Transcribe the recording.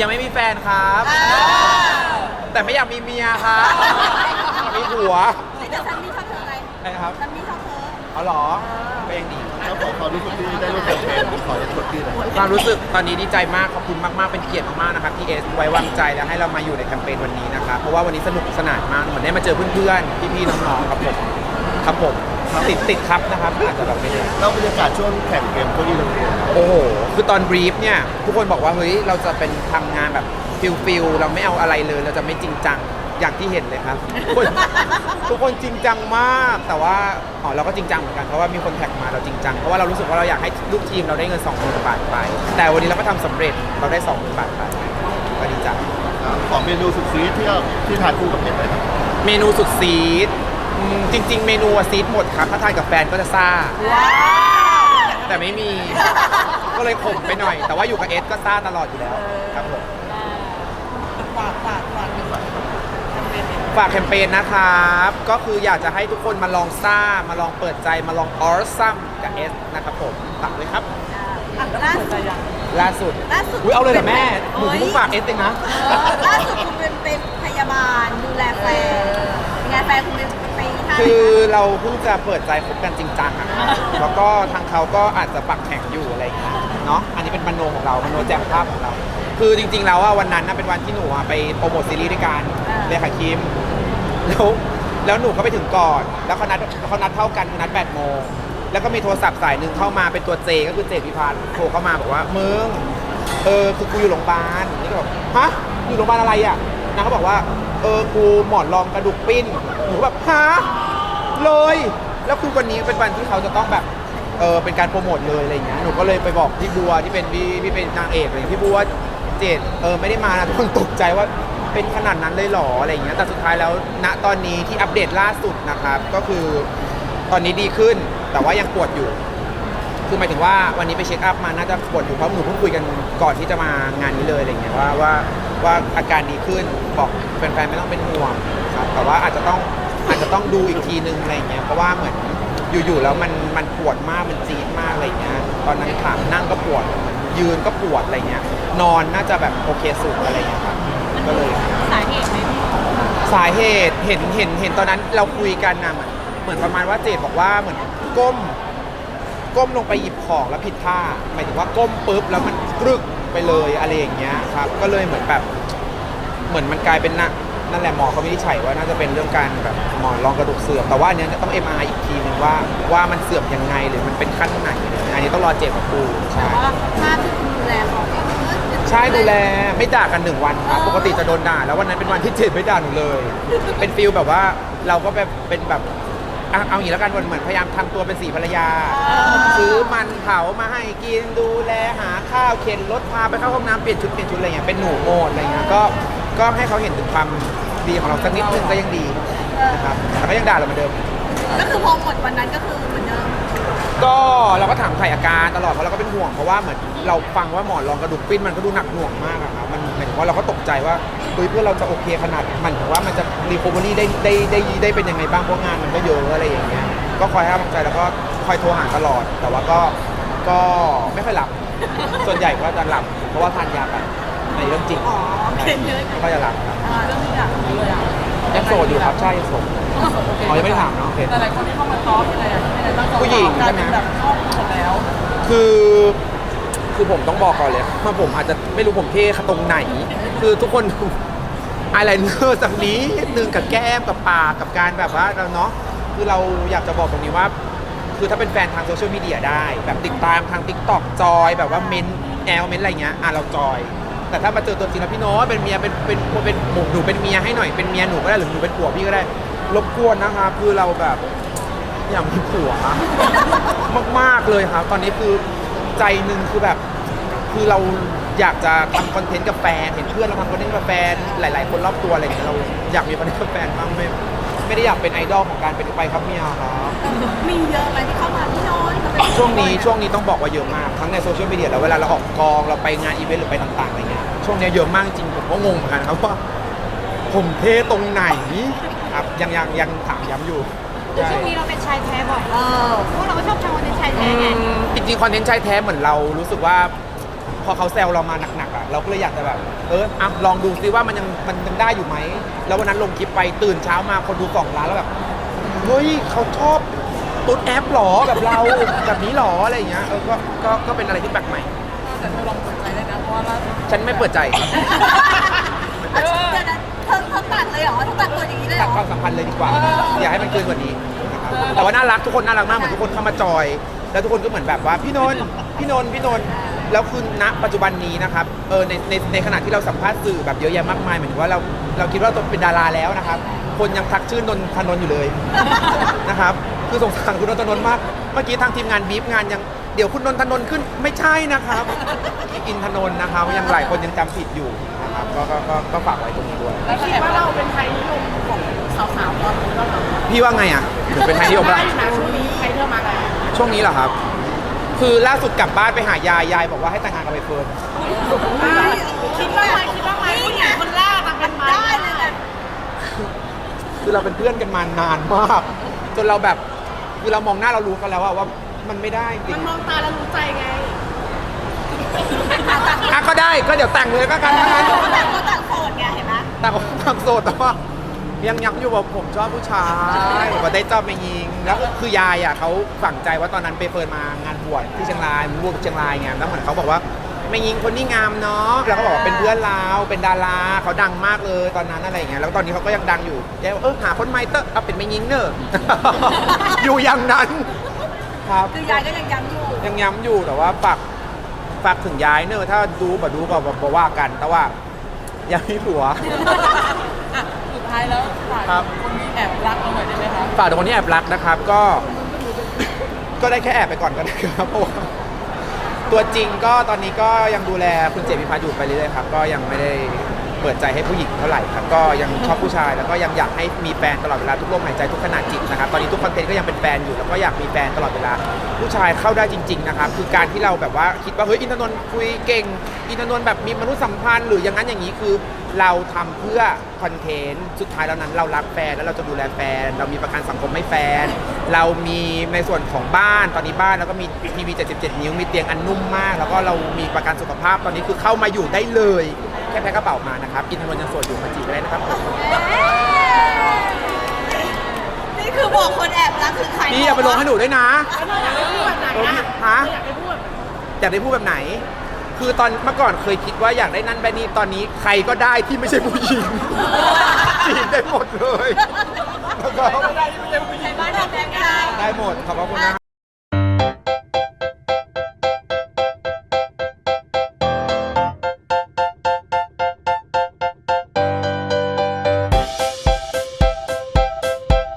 ยังไม่มีแฟนครับ แต่ไม่อยากมีเมียครับมีผัวแต่ซันนี่ชอบเธออะไรใช่ครับซันนี่ชอบเธอเอาเหรอก็ยังดีแล้วขอความรู้สึกที่ได้ร่วมแคมเปญขอให้ชดที่หน่อยความรู้สึกตอนนี้ดีใจมากขอบคุณมากๆเป็นเกียรติมากๆนะครับที่เอสไว้วางใจและให้เรามาอยู่ในแคมเปญวันนี้นะครับเพราะว่าวันนี้สนุกสนานมากเหมือนได้มาเจอเพื่อนๆพี่ๆน้องๆครับผมครับผมติดติดครับนะครับอาจจะแบบไม่ได้แล้วบรรยากาศช่วงแข่งเกมพวกนี้เราเป็นยังไงโอ้โห คือตอนบรีฟเนี่ยทุกคนบอกว่าเฮ้ยเราจะเป็นทำงานแบบฟิลฟิลเราไม่เอาอะไรเลย เราจะไม่จริงจังอย่างที่เห็นเลยครับทุกคนทุกคนจริงจังมาก แต่ว่าอ๋อเราก็จริงจังเหมือนกันเพราะว่ามีคนแท็กมาเราจริงจังเพราะว่าเรารู้สึกว่าเราอยากให้ลูกทีมเราได้เงิน20,000บาทไป แต่วันนี้เราก็ทำสำเร็จเราได้ 20,000บาทไปก็ดีใจขอเมนูสุดซีดที่เราที่ทานคู่กับเผ็ดเลยครับเมนูสุดซีดอืมจริง ๆ เมนูอะซีดหมดครับถ้าทานกับแฟนก็จะซ่า แต่ไม่มี ก็เลยขมไปหน่อย แต่ว่าอยู่กับเอสก็ซ่าตลอดอยู่แล้วครับผมฝากฝากฝากฝากฝากแคมเปญนะครับ ก็คืออยากจะให้ทุกคนมาลองซ่า มาลองเปิดใจมาลองออร์ซัมกับเอสนะครับผมฝากด้วยครับล่าสุดล่าสุดล่าสุดอุ้ยเอาเลยเหรอแม่หนูเพิ่งฝากเอสเองนะเออล่าสุดคุณเป็นเป็นพยาบาลดูแลแฟนงานแฟนคุณเป็นไปท่าไหน คือคะเราเพิ่งจะเปิดใจคบกันจริงจังอะครับแล้วก็ทางเขาก็อาจจะปักแข่งอยู่อะไรอย่างเงี้ยเนาะอันนี้เป็นมโนของเรามโนแจ่มภาพของเรา คือจริง ๆ แล้วว่าวันนั้นน่ะเป็นวันที่หนูอะไปโปรโมทซีรีส์ด้วยกันเรียกค่ะคิมแล้วแล้วหนูก็ไปถึงก่อน แล้วเขานัดเขานัดเท่ากันคือนัด8โมงแล้วก็มีโทรศัพท์สายหนึ่งเข้ามาเป็นตัวเจก็คือเจพิพันธ์โทรเข้ามาบอกว่ามึงเออคือกูอยู่โรงพยาบาลนี่ก็บอกฮะอยู่โรงพยาบาลอะไรอะนางก็บอกว่าเออกูหมอนรองกระดูกปิ้นหนูแบบฮะเลย แล้วคือวันนี้เป็นวันที่เขาจะต้องแบบเออเป็นการโปรโมทเลยอะไรอย่างเงี้ยหนูก็เลยไปบอกพี่บัวที่เป็นพี่พี่เป็นนางเอกอะไรอย่างเงี้ยพี่บัวเจดเออไม่ได้มานะทุกคนตกใจว่าเป็นขนาดนั้นเลยเหรออะไรอย่างเงี้ยแต่สุดท้ายแล้วณตอนนี้ที่อัปเดตล่าสุดนะครับก็คือตอนนี้ดีขึ้นแต่ว่ายังปวดอยู่ คือหมายถึงว่าวันนี้ไปเช็คอัพมาน่าจะปวดอยู่เพราะหนูเพิ่งคุยกันก่อนที่จะมางานนี้เลยอะไรเงี้ยว่าว่าว่าอาการดีขึ้นบอกแฟนๆไม่ต้องเป็นห่วงครับแต่ว่าอาจจะต้องอาจจะต้องดูอีกทีนึงอะไรเงี้ยเพราะว่าเหมือนอยู่ๆแล้วมันมันปวดมากมันจี๊ดมากอะไรเงี้ยตอนนั้นขานั่งก็ปวดยืนก็ปวดอะไรเงี้ยนอนน่าจะแบบโอเคสุดอะไรเงี้ยครับก็เลยสาเหตุไหมสาเหตุเห็นเห็นเห็นตอนนั้นเราคุยกันนะเหมือนเหมือนประมาณว่าเจดบอกว่าเหมือนก้ม ก้มลงไปหยิบของแล้วผิดท่าหมายถึงว่าก้มปุ๊บแล้วมันกรึกไปเลยอะไรอย่างเงี้ยครับ ก็เลยเหมือนแบบ เหมือนมันกลายเป็นนะนั่นแหละหมอเขาวินิจฉัยว่าน่าจะเป็นเรื่องการแบบหมอนรองกระดูกเสื่อมแต่ว่าอันเนี้ยจะต้อง MRI อีกทีนึงว่าว่ามันเสื่อมยังไงหรือมันเป็นขั้นไหนอันนี้ต้องรอเจ็บกับปูใช่แต่ว่าถ้าที่คุณดูแลเขาก็เออใช่ดูแลไม่ด่ากันหนึ่งวันครับปกติจะโดนด่าแล้ววันนั้นเป็นวันที่เจ็ดไม่ด่าหนูเลย เป็นฟิลแบบว่าเราก็แบบเป็นแบบ อะเอาอย่างนี้แล้วกันวันเหมือนพยายามทำตัวเป็นสีภรรยา ซื้อมันเผามาให้กินดูแลหาข้าวเข็นรถพาไปเข้าห้องน้ำเปลี่ยนชุดเปลี่ยนชุดอะไรเงี้ยเป็นหนูโหมดอะไรเงี้ยก็ก็ให้เขาเห็นถึงความดีของเราสักนิดนึงก็ยังดีนะครับแต่ก็ยังด่าเราเหมือนเดิม ก็คือพอหมดวันนั้นก็คือเหมือนเดิมก็เราก็ถามไถ่อาการตลอดเพราะเราก็เป็นห่วงเพราะว่าเหมือนเราฟังว่าหมอนรองกระดูกปิ้นมันก็ดูหนักหน่วงมากอะครับมันหมายถึงว่าเราก็ตกใจว่า เฮ้ยเพื่อนเราจะโอเคขนาดมันถึงว่ามันจะรีคอเวอรี่ได้ได้ได้ได้เป็นยังไงบ้างเพราะงานมันก็เยอะอะไรอย่างเงี้ยก็คอยให้กำลังใจแล้วก็คอยโทรหาตลอด แต่ว่าก็ก็ไม่ค่อยหลับ ส่วนใหญ่ก็จะหลับ เพราะว่าทานยากันในเรื่องจริงอ๋อเป็นเยอะไม่ค่อยจะหลับครับอ่าเรื่องนี้อะเลยอะยังโสดอยู่ครับใช่ยังโสดอ๋อยังไม่ได้ถามเนาะโอเค แต่หลายคนที่เข้ามาตอบอะไรอย่างเงี้ยตั้งผู้หญิงกลายใช่ไหมเป็นแบบชอบหมดแล้ว คือ คือผมต้องบอกก่อนเลยว่าผมอาจจะไม่รู้ผมเท่ตรงไหน คือทุกคนอายไลเนอร์จากนี้นึงกับแก้มกับปากกับการแบบว่าเราเนาะคือเราอยากจะบอกตรงนี้ว่า คือถ้าเป็นแฟนทางโซเชียลมีเดียได้ แบบติดตามทาง t ิ k t o k จอยแบบว่าเมนแอลเมนอะไรเงี้ยอะเราจอย แต่ถ้ามาเจอตัวจริงแล้วพี่โน้ตเป็นเมียเป็นเป็นเป็นหมูหนูเป็นเมียให้หน่อยเป็นเมียหนูก็ได้หรือหนูเป็นผัวพี่ก็ได้รบกวนนะครับคือเราแบบอยากมีผัวมากๆเลยครับ ตอนนี้คือ ใจหนึ่งคือแบบ คือเราอยากจะทำคอนเทนต์กับแฟน เห็นเพื่อนเราทำคอนเทนต์กับแฟน หลาย ๆ คนรอบตัวอะไรอย่างเงี้ยเราอยากมีคอนเทนต์กับแฟนบ้างไม่ไม่ได้อยากเป็นไอดอลของการเป็นไปครับเมียครับ มีเยอะไหมที่เข้ามาพี่โน้ตเขาเป็นช่วงนี้ช่วงนี้ต้องบอกว่าเยอะมากทั้งในโซเชียลมีเดียแล้วเวลาเราออกกองเราไปงานอีเวนต์หรือไปต่างๆอะไรเงี้ยช่วงนี้เยอะมากจริงผมก็งงเหมือนกันครับว่า ผมเท่ตรงไหนครับยังยังยังถามย้ำอยู่ แต่ช่วงนี้เราเป็นชายแท้บ่อยเออพวกเราก็ชอบทำคอนเทนต์ชายแท้ไง จริงๆคอนเทนต์ชายแท้เหมือนเรารู้สึกว่า พอเขาแซวเรามาหนักๆอะเราก็เลยอยากจะแบบ เอออะลองดูซิว่ามันยังมันยังได้อยู่ไหม แล้ววันนั้นลงคลิปไปตื่นเช้ามาคนดูสองล้านแล้วแบบเฮ้ยเขาชอบตุ๊ดแอปหรอแบบเรา แบบนี้หรออะไรอย่างเงี้ยเออก็ก็ก็เป็นอะไรที่แปลกใหม่ แต่เธอลองเปิดใจได้นะเพราะว่าล่าสุดฉันไม่เปิดใจ เดี๋ยวนะ สัมพันธ์เลยดีกว่า อย่าให้มันเกินกว่านี้นะครับแต่ว่าน่ารักทุกคนน่ารักมากเหมือนทุกคนเข้ามาจอย แล้วทุกคนก็เหมือนแบบว่าพี่นนท์พี่นนท์พี่นนท์แล้วคือณปัจจุบันนี้นะครับเออในในในขณะที่เราสัมภาษณ์สื่อแบบเยอะแยะมากมายเหมือนว่าเราเราคิดว่าเราเป็นดาราแล้วนะครับ คนยังทักชื่อนนทนนท์อยู่เลยนะครับคือสงสารคุณนนทนนท์มากเมื่อกี้ทางทีมงานบีฟงานยังเดี๋ยวคุณนนทนนท์ขึ้นไม่ใช่นะครับ อินทนนท์นะครับยังหลายคนยังจำผิดอยู่นะครับก็ก็ก็ก็ฝากไว้ตรงนี้ด้วย คิดว่าเราเป็นไทย พี่ว่าไงอะหรือเป็นไทยนิยมได้ปะอยู่นะช่วงนี้ไทยเริ่มมาแล้วช่วงนี้เหรอครับ คือล่าสุดกลับบ้านไปหายายยายบอกว่าให้แต่งงานกับใบเฟิร์นคิดว่าไหมคิดว่าไหมผู้หญิงคนแรกอะเป็นไหมได้เลยแหละคือเราเป็นเพื่อนกันมานานมากจนเราแบบคือเรามองหน้าเรารู้กันแล้วว่าว่ามันไม่ได้จริมันงมองตาแล้วรู้ใจไงอะก็ได้ก็เดี๋ยวแต่งเลยก็กันทั้งนั้นเขาต่างคนต่างโสดไงเห็นไหมแต่ผมทำโสดแต่ว่า ยังยักอยู่ว่าผมชอบผู้ชายว่าได้จอบไม่ยิง แล้วคือยายอะเขาฝังใจว่าตอนนั้นไปเฟิร์นมางานบวชที่เชียงรายมันบวชเชียงรายไงแล้วเหมือนเขาบอกว่าไม่ยิงคนนี้งามเนาะแล้วเขาบอกว่าเป็นเพื่อนเราเป็นดาราเขาดังมากเลยตอนนั้นอะไรอย่างเงี้ยแล้วตอนนี้เขาก็ยังดังอยู่ยายบอกเออหาคนใหม่เตอะเอาเป็นไม่ยิงเนอะ อยู่อย่างนั้นครับคือยายก็ยังย้ำอยู่ยังย้ำอยู่แต่ว่าฝากฝากถึงยายเนอะถ้าดูบ่ดูก็บ่ว่ากัน แต่ว่ายังมีผัวอะสุด ท้ายแล้วฝ่ายครับ คนนี้แอบรักเราหน่อยได้ไหมคะฝากถึงคนที่แอบรักนะครับก็ ก็ได้แค่แอบไปก่อนก็ได้ครับเพราะว่าตัวจริงก็ตอนนี้ก็ยังดูแลคุณเจมิพัฒน์อยู่ไปเรื่อยๆครับก็ยังไม่ได้เปิดใจให้ผู้หญิงเท่าไหร่ครับก็ยังชอบผู้ชายแล้วก็ยังอยากให้มีแฟนตลอดเวลาทุกลมหายใจทุกขณะจิตนะครับตอนนี้ทุกคอนเทนต์ก็ยังเป็นแฟนอยู่แล้วก็อยากมีแฟนตลอดเวลา ผู้ชายเข้าได้จริง ๆนะครับคือการที่เราแบบว่าคิดว่าเฮ้ยอินทนนท์คุยเก่ง อินทนนท์แบบมีมนุษยสัมพันธ์หรืออย่างนั้นอย่างนี้คือ เราทำเพื่อคอนเทนต์สุดท้ายแล้วนั้นเรารักแฟนแล้วเราจะดูแลแฟน เรามีประกันสังคมให้แฟน เรามีในส่วนของบ้านตอนนี้บ้านแล้วก็มีทีวี77นิ้วมีเตียงอันนุ่มมาก แล้วก็เรามีประกันสุขภาพตอนนี้คือเข้ามาอยู่ได้เลย ค่แพ็คกระเป๋ามานะครับอินทนนท์ยังโสดอยู่มาจีบได้นะครับนี่คือบอกคนแอบรักคือใครพี่อย่าไปลงให้หนูด้วยนะอยากได้พูดแบบไหนเอออะฮะอยากได้พูดแบบไหนอยากได้พูดแบบไหน คือตอนเมื่อก่อนเคยคิดว่าอยากได้นั่นแบบนี้ตอนนี้ใครก็ได้ที่ไม่ใช่ผู้หญิงจีบได้หมดเลยแล้วก็ไม่ได้ที่ไม่ใช่ผู้หญิงใครบ้านทำแบบนี้ได้ ได้หมดขอบพระคุณนะ